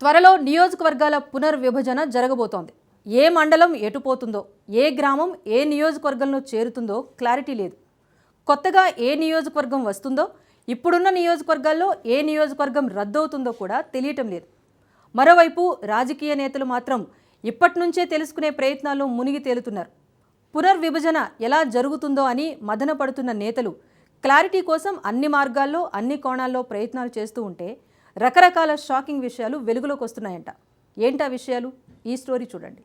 త్వరలో నియోజకవర్గాల పునర్విభజన జరగబోతోంది. ఏ మండలం ఎటుపోతుందో ఏ గ్రామం ఏ నియోజకవర్గంలో చేరుతుందో క్లారిటీ లేదు. కొత్తగా ఏ నియోజకవర్గం వస్తుందో ఇప్పుడున్న నియోజకవర్గాల్లో ఏ నియోజకవర్గం రద్దవుతుందో కూడా తెలియటం లేదు. మరోవైపు రాజకీయ నేతలు మాత్రం ఇప్పటి నుంచే తెలుసుకునే ప్రయత్నాల్లో మునిగి తేలుతున్నారు. పునర్విభజన ఎలా జరుగుతుందో అని మదన పడుతున్న నేతలు క్లారిటీ కోసం అన్ని మార్గాల్లో అన్ని కోణాల్లో ప్రయత్నాలు చేస్తూ ఉంటే రకరకాల షాకింగ్ విషయాలు వెలుగులోకి వస్తున్నాయంట. ఏంటా విషయాలు? ఈ స్టోరీ చూడండి.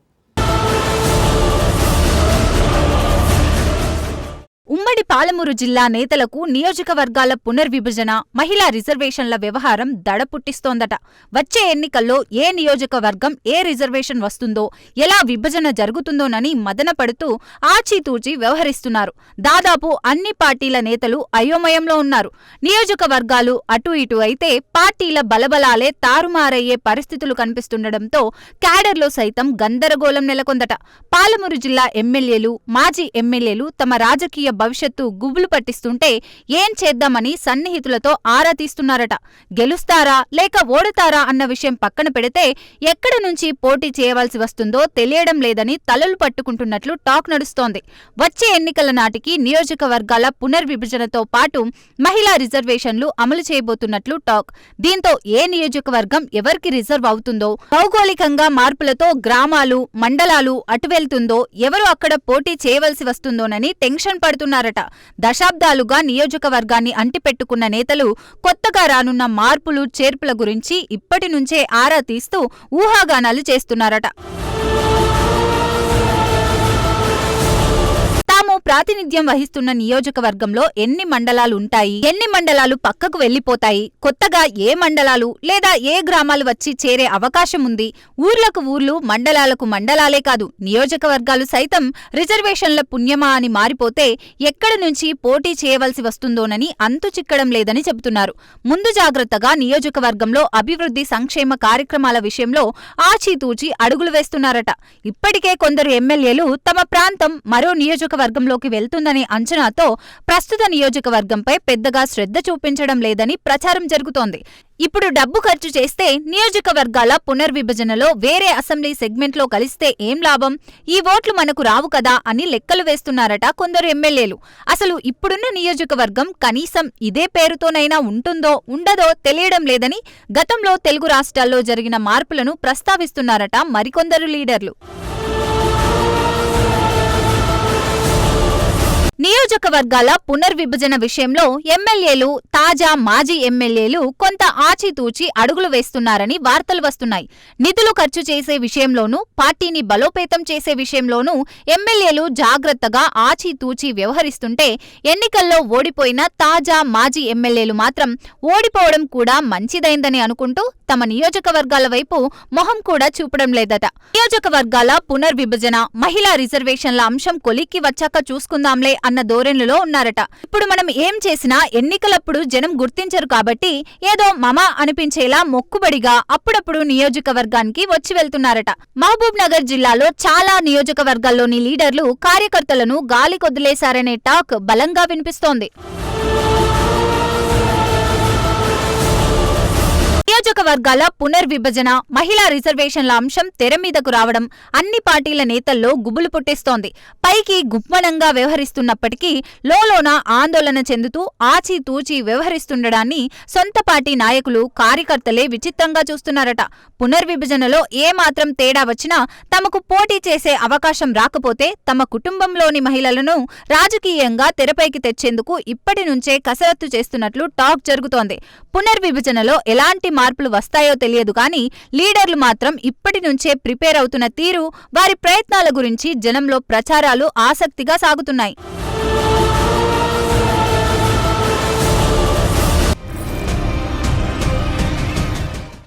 ఉమ్మడి పాలమూరు జిల్లా నేతలకు నియోజకవర్గాల పునర్విభజన మహిళా రిజర్వేషన్ల వ్యవహారం దడ పుట్టిస్తోందట వచ్చే ఎన్నికల్లో ఏ నియోజకవర్గం ఏ రిజర్వేషన్ వస్తుందో ఎలా విభజన జరుగుతుందోనని మదనపడుతూ ఆచితూచి వ్యవహరిస్తున్నారు. దాదాపు అన్ని పార్టీల నేతలు అయోమయంలో ఉన్నారు. నియోజకవర్గాలు అటు ఇటు అయితే పార్టీల బలబలాలే తారుమారయ్యే పరిస్థితులు కనిపిస్తుండటంతో క్యాడర్లో సైతం గందరగోళం నెలకొందట. పాలమూరు జిల్లా ఎమ్మెల్యేలు మాజీ ఎమ్మెల్యేలు తమ రాజకీయ భవిష్యత్తు గుబులు పట్టిస్తుంటే ఏం చేద్దామని సన్నిహితులతో ఆరా తీస్తున్నారట. గెలుస్తారా లేక ఓడతారా అన్న విషయం పక్కన పెడితే ఎక్కడ నుంచి పోటీ చేయవలసి వస్తుందో తెలియడం లేదని తలలు పట్టుకుంటున్నట్లు టాక్ నడుస్తోంది. వచ్చే ఎన్నికల నాటికి నియోజకవర్గాల పునర్విభజనతో పాటు మహిళా రిజర్వేషన్లు అమలు చేయబోతున్నట్లు టాక్. దీంతో ఏ నియోజకవర్గం ఎవరికి రిజర్వ్ అవుతుందో భౌగోళికంగా మార్పులతో గ్రామాలు మండలాలు అటు వెళ్తుందో ఎవరు అక్కడ పోటీ చేయవలసి వస్తుందోనని టెన్షన్ పడుతున్నారు చేస్తున్నారట. దశాబ్దాలుగా నియోజకవర్గాన్ని అంటిపెట్టుకున్న నేతలు కొత్తగా రానున్న మార్పులు చేర్పుల గురించి ఇప్పటి నుంచే ఆరా తీస్తూ ఊహాగానాలు చేస్తున్నారట. ప్రాతినిధ్యం వహిస్తున్న నియోజకవర్గంలో ఎన్ని మండలాలు ఉంటాయి? ఎన్ని మండలాలు పక్కకు వెళ్ళిపోతాయి కొత్తగా ఏ మండలాలు లేదా ఏ గ్రామాలు వచ్చి చేరే అవకాశం ఉంది? ఊర్లకు ఊర్లు మండలాలకు మండలాలే కాదు నియోజకవర్గాలు సైతం రిజర్వేషన్ల పుణ్యమా అని మారిపోతే ఎక్కడి నుంచి పోటీ చేయవలసి వస్తుందోనని అంతు చిక్కడం లేదని చెబుతున్నారు. ముందు జాగ్రత్తగా నియోజకవర్గంలో అభివృద్ధి సంక్షేమ కార్యక్రమాల విషయంలో ఆచితూచి అడుగులు వేస్తున్నారట. ఇప్పటికే కొందరు ఎమ్మెల్యేలు తమ ప్రాంతం మరో నియోజకవర్గంలో రంగంలోకి వెళ్తుందనే అంచనాతో ప్రస్తుత నియోజకవర్గంపై పెద్దగా శ్రద్ధ చూపించడం లేదని ప్రచారం జరుగుతోంది. ఇప్పుడు డబ్బు ఖర్చు చేస్తే నియోజకవర్గాల పునర్విభజనలో వేరే అసెంబ్లీ సెగ్మెంట్లో కలిస్తే ఏం లాభం? ఈ ఓట్లు మనకు రావు కదా అని లెక్కలు వేస్తున్నారట కొందరు ఎమ్మెల్యేలు. అసలు ఇప్పుడున్న నియోజకవర్గం కనీసం ఇదే పేరుతోనైనా ఉంటుందో ఉండదో తెలియడం లేదని గతంలో తెలుగు రాష్ట్రాల్లో జరిగిన మార్పులను ప్రస్తావిస్తున్నారట మరికొందరు లీడర్లు. నియోజకవర్గాల పునర్విభజన విషయంలో ఎమ్మెల్యేలు తాజా మాజీ ఎమ్మెల్యేలు కొంత ఆచితూచి అడుగులు వేస్తున్నారని వార్తలు వస్తున్నాయి. నిధులు ఖర్చు చేసే విషయంలోనూ పార్టీని బలోపేతం చేసే విషయంలోనూ ఎమ్మెల్యేలు జాగ్రత్తగా ఆచితూచి వ్యవహరిస్తుంటే ఎన్నికల్లో ఓడిపోయిన తాజా మాజీ ఎమ్మెల్యేలు మాత్రం ఓడిపోవడం కూడా మంచిదైందని అనుకుంటూ తమ నియోజకవర్గాల వైపు మొహం కూడా చూపడం లేదట. నియోజకవర్గాల పునర్విభజన మహిళా రిజర్వేషన్ల అంశం కొలిక్కి వచ్చాక చూసుకుందాంలే అన్న ధోరణిలో ఉన్నారట. ఇప్పుడు మనం ఏం చేసినా ఎన్నికలప్పుడు జనం గుర్తించరు కాబట్టి ఏదో మమా అనిపించేలా మొక్కుబడిగా అప్పుడప్పుడు నియోజకవర్గానికి వచ్చి వెళ్తున్నారట. మహబూబ్ నగర్ జిల్లాలో చాలా నియోజకవర్గాల్లోని లీడర్లు కార్యకర్తలను గాలికొదిలేశారనే టాక్ బలంగా వినిపిస్తోంది. నియోజకవర్గాల పునర్విభజన మహిళా రిజర్వేషన్ల అంశం తెర మీదకు రావడం అన్ని పార్టీల నేతల్లో గుబులు పుట్టిస్తోంది. పైకి గుప్మనంగా వ్యవహరిస్తున్నప్పటికీ లోలోన ఆందోళన చెందుతూ ఆచితూచి వ్యవహరిస్తుండడాన్ని సొంత పార్టీ నాయకులు కార్యకర్తలే విచిత్రంగా చూస్తున్నారట. పునర్విభజనలో ఏమాత్రం తేడా వచ్చినా తమకు పోటీ చేసే అవకాశం రాకపోతే తమ కుటుంబంలోని మహిళలను రాజకీయంగా తెరపైకి తెచ్చేందుకు ఇప్పటి నుంచే కసరత్తు చేస్తున్నట్లు టాక్ జరుగుతోంది. పునర్విభజనలో ఎలాంటి మార్పులు వస్తాయో తెలియదు కానీ లీడర్లు మాత్రం ఇప్పటి నుంచే ప్రిపేర్ అవుతున్న తీరు వారి ప్రయత్నాల గురించి జనంలో ప్రచారాలు ఆసక్తిగా సాగుతున్నాయి.